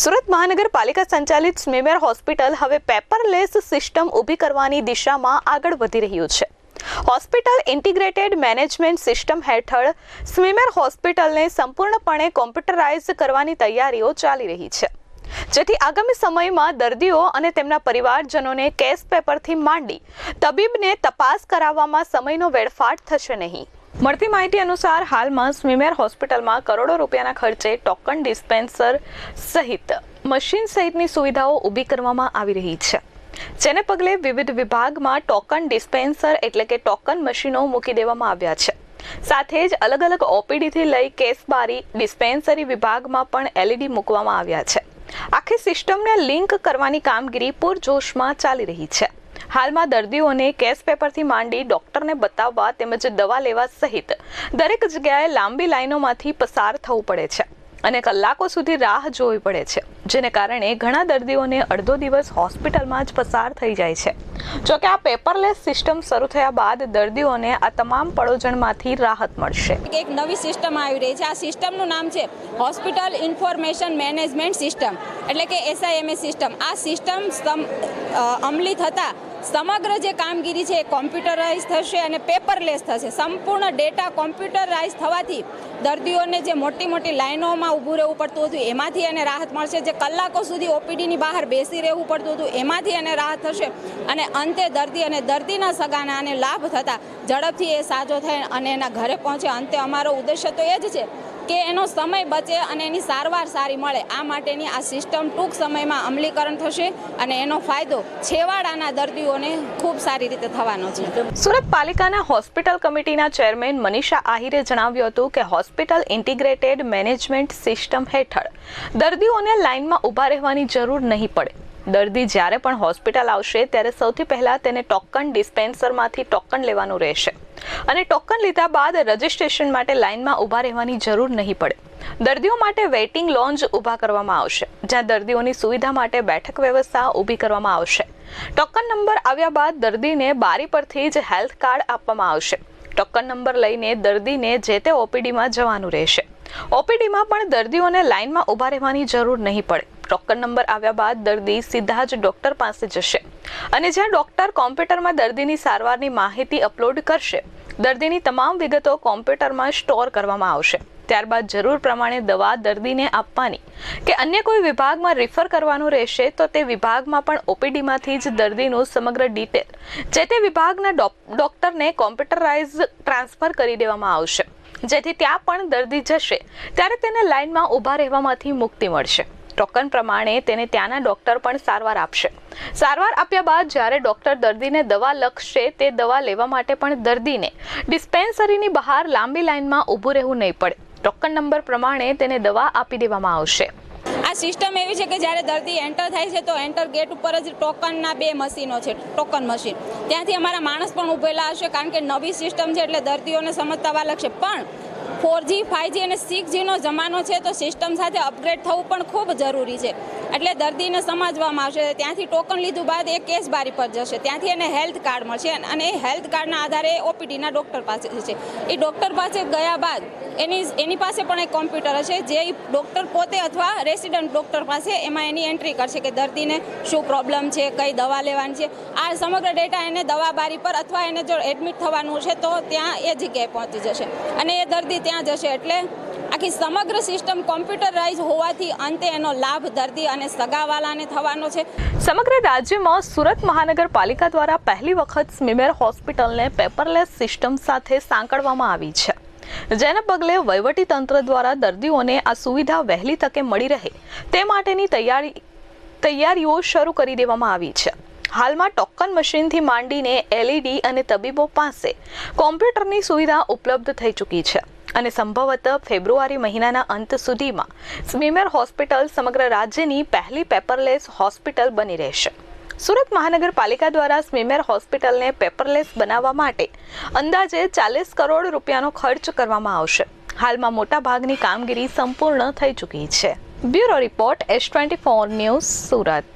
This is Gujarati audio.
સુરત મહાનગરપાલિકા સંચાલિત સ્મેમેર હોસ્પિટલ હવે પેપરલેસ સિસ્ટમ ઊભી કરવાની દિશામાં આગળ વધી રહ્યું છે. હોસ્પિટલ ઇન્ટિગ્રેટેડ મેનેજમેન્ટ સિસ્ટમ હેઠળ સ્મેમેર હોસ્પિટલને સંપૂર્ણપણે કોમ્પ્યુટરાઇઝ કરવાની તૈયારીઓ ચાલી રહી છે. જેથી આગામી સમયમાં દર્દીઓ અને તેમના પરિવારજનોને કેસ પેપરથી માંડી તબીબને તપાસ કરાવવામાં સમયનો વેડફાટ થશે નહીં. મળતી માહિતી અનુસાર હાલમાં સ્વિમેર હોસ્પિટલમાં કરોડો રૂપિયાના ખર્ચે ટોકન ડિસ્પેન્સર સહિત મશીન સહિતની સુવિધાઓ ઊભી કરવામાં આવી રહી છે. જેને પગલે વિવિધ વિભાગમાં ટોકન ડિસ્પેન્સર એટલે કે ટોકન મશીનો મૂકી દેવામાં આવ્યા છે. સાથે જ અલગ અલગ ઓપીડીથી લઈ કેસબારી ડિસ્પેન્સરી વિભાગમાં પણ એલઈડી મૂકવામાં આવ્યા છે. આખી સિસ્ટમને લિંક કરવાની કામગીરી પૂરજોશમાં ચાલી રહી છે. હાલમાં દર્દીઓને કેસ પેપરથી માંડી ડોક્ટરને બતાવવા તેમજ દવા લેવા સહિત દરેક જગ્યાએ લાંબી લાઈનોમાંથી પસાર થવું પડે છે અને કલાકો સુધી રાહ જોવી પડે છે, જેને કારણે ઘણા દર્દીઓને અડધો દિવસ હોસ્પિટલમાં જ પસાર થઈ જાય છે. જોકે આ પેપરલેસ સિસ્ટમ શરૂ થયા બાદ દર્દીઓને આ તમામ પડોજણમાંથી રાહત મળશે. એક નવી સિસ્ટમ આવી રહી છે. આ સિસ્ટમનું નામ છે હોસ્પિટલ ઇન્ફોર્મેશન મેનેજમેન્ટ સિસ્ટમ, એટલે કે એસઆઈએમએસ સિસ્ટમ. આ સિસ્ટમ અમલી થતાં સમગ્ર જે કામગીરી છે એ કોમ્પ્યુટરાઇઝ થશે અને પેપરલેસ થશે. સંપૂર્ણ ડેટા કોમ્પ્યુટરાઇઝ થવાથી દર્દીઓને જે મોટી મોટી લાઈનોમાં ઊભું રહેવું પડતું હતું, એમાંથી એને રાહત મળશે. જે કલાકો સુધી ઓપીડીની બહાર બેસી રહેવું પડતું હતું, એમાંથી એને રાહત થશે અને અંતે દર્દી અને દર્દીના સગાના આને લાભ થતાં ઝડપથી એ સાજો થાય અને એના ઘરે પહોંચે. અંતે અમારો ઉદ્દેશ્ય તો એ જ છે કે એનો સમય બચે અને એની સારવાર સારી મળે. આ માટેની આ સિસ્ટમ ટૂંક સમયમાં અમલીકરણ થશે અને એનો ફાયદો છેવાડાના દર્દીઓને ખૂબ સારી રીતે થવાનો છે. સુરત પાલિકાના હોસ્પિટલ કમિટીના ચેરમેન મનીષા આહિરે જણાવ્યું હતું કે હોસ્પિટલ ઇન્ટિગ્રેટેડ મેનેજમેન્ટ સિસ્ટમ હેઠળ દર્દીઓને લાઇનમાં ઊભા રહેવાની જરૂર નહીં પડે. દર્દી જ્યારે પણ હોસ્પિટલ આવશે, ત્યારે સૌથી પહેલાં તેને ટોકન ડિસ્પેન્સરમાંથી ટોકન લેવાનું રહેશે. અને ટોકન લીધા બાદ રજિસ્ટ્રેશન માટે લાઇનમાં ઊભા રહેવાની જરૂર નહીં પડે. દર્દીઓ માટે વેઇટિંગ લોન્જ ઊભા કરવામાં આવશે, જ્યાં દર્દીઓની સુવિધા માટે બેઠક વ્યવસ્થા ઊભી કરવામાં આવશે. ટોકન નંબર આવ્યા બાદ દર્દીને બારી પરથી જ હેલ્થ કાર્ડ આપવામાં આવશે. ટોકન નંબર લઈને દર્દીને જે તે ઓપીડીમાં જવાનું રહેશે. ઓપીડીમાં પણ દર્દીઓને લાઇનમાં ઊભા રહેવાની જરૂર નહીં પડે. ટોકન નંબર આવ્યા બાદ દર્દી સીધા જ ડોક્ટર પાસે જશે. અને જ્યાં ડોક્ટર કોમ્પ્યુટરમાં દર્દીની સારવારની માહિતી અપલોડ કરશે, દર્દીની તમામ વિગતો કોમ્પ્યુટરમાં સ્ટોર કરવામાં આવશે. ત્યારબાદ જરૂર પ્રમાણે દવા દર્દીને આપવાની કે અન્ય કોઈ વિભાગમાં રિફર કરવાનું રહેશે તો તે વિભાગમાં પણ ઓપીડીમાંથી જ દર્દીનું સમગ્ર ડિટેલ, જે તે વિભાગના ડોક- ડોક્ટરને કોમ્પ્યુટરાઇઝ ટ્રાન્સફર કરી દેવામાં આવશે. જેથી ત્યાં પણ દર્દી જશે, ત્યારે તેને લાઇનમાં ઊભા રહેવામાંથી મુક્તિ મળશે. ટોકન પ્રમાણે તેને ત્યાંના ડોક્ટર પણ સારવાર આપશે. સારવાર આપ્યા બાદ જ્યારે ડોક્ટર દર્દીને દવા લખશે, તે દવા લેવા માટે પણ દર્દીને ડિસ્પેન્સરીની બહાર લાંબી લાઇનમાં ઊભું રહેવું નહીં પડે. ટોકન નંબર પ્રમાણે તેને દવા આપી દેવામાં આવશે. આ સિસ્ટમ એવી છે કે જ્યારે દર્દી એન્ટર થાય છે તો એન્ટર ગેટ ઉપર જ ટોકનના બે મશીનો છે, ટોકન મશીન. ત્યાંથી અમારા માણસ પણ ઊભેલા હશે કારણ કે નવી સિસ્ટમ છે એટલે દર્દીઓને સમજતા વાલક છે પણ ફોરજી ફાઇવજી અને સિક્સજીનો જમાનો છે, તો સિસ્ટમ સાથે અપગ્રેડ થવું પણ ખૂબ જરૂરી છે. એટલે દર્દીને સમજવામાં આવશે. ત્યાંથી ટોકન લીધું બાદ એ કેસ બારી પર જશે. ત્યાંથી એને હેલ્થ કાર્ડ મળશે. અને એ હેલ્થ કાર્ડના આધારે ઓપીડીના ડૉક્ટર પાસે જશે. એ ડૉક્ટર પાસે ગયા બાદ એની એની પાસે પણ એક કોમ્પ્યુટર હશે, જે ડૉક્ટર પોતે અથવા રેસિડન્ટ ડૉક્ટર પાસે એમાં એની એન્ટ્રી કરશે કે દર્દીને શું પ્રોબ્લેમ છે, કઈ દવા લેવાની છે. આ સમગ્ર ડેટા એને દવા બારી પર અથવા એને જો એડમિટ થવાનું છે તો ત્યાં એ જગ્યાએ પહોંચી જશે. અને એ દર્દી ત્યાં જશે એટલે આખી સમગ્ર સિસ્ટમ કોમ્પ્યુટરાઇઝ હોવાથી અંતે એનો લાભ દર્દી અને સગાવાલાને થવાનો છે. સમગ્ર રાજ્યમાં સુરત મહાનગરપાલિકા દ્વારા પહેલી વખત સ્મીમેર હોસ્પિટલને પેપરલેસ સિસ્ટમ સાથે સાંકળવામાં આવી છે. જેના પગલે વહીવટી તંત્ર દ્વારા દર્દીઓને આ સુવિધા વહેલી તકે મળી રહે તે માટેની તૈયારી, તૈયારીઓ શરૂ કરી દેવામાં આવી છે. હાલમાં ટોકન મશીનથી માંડીને એલઈડી અને તબીબો પાસે કોમ્પ્યુટરની સુવિધા ઉપલબ્ધ થઈ ચૂકી છે. અને સંભવતઃ ફેબ્રુઆરી મહિનાના અંત સુધીમાં સ્મીમેર હોસ્પિટલ સમગ્ર રાજ્યની પહેલી પેપરલેસ હોસ્પિટલ બની રહેશે. સુરત મહાનગરપાલિકા દ્વારા સ્મીમેર હોસ્પિટલને પેપરલેસ બનાવવા માટે અંદાજે ચાલીસ કરોડ રૂપિયાનો ખર્ચ કરવામાં આવશે. હાલમાં મોટા ભાગની કામગીરી સંપૂર્ણ થઈ ચૂકી છે. Bureau report S twenty four news Surat.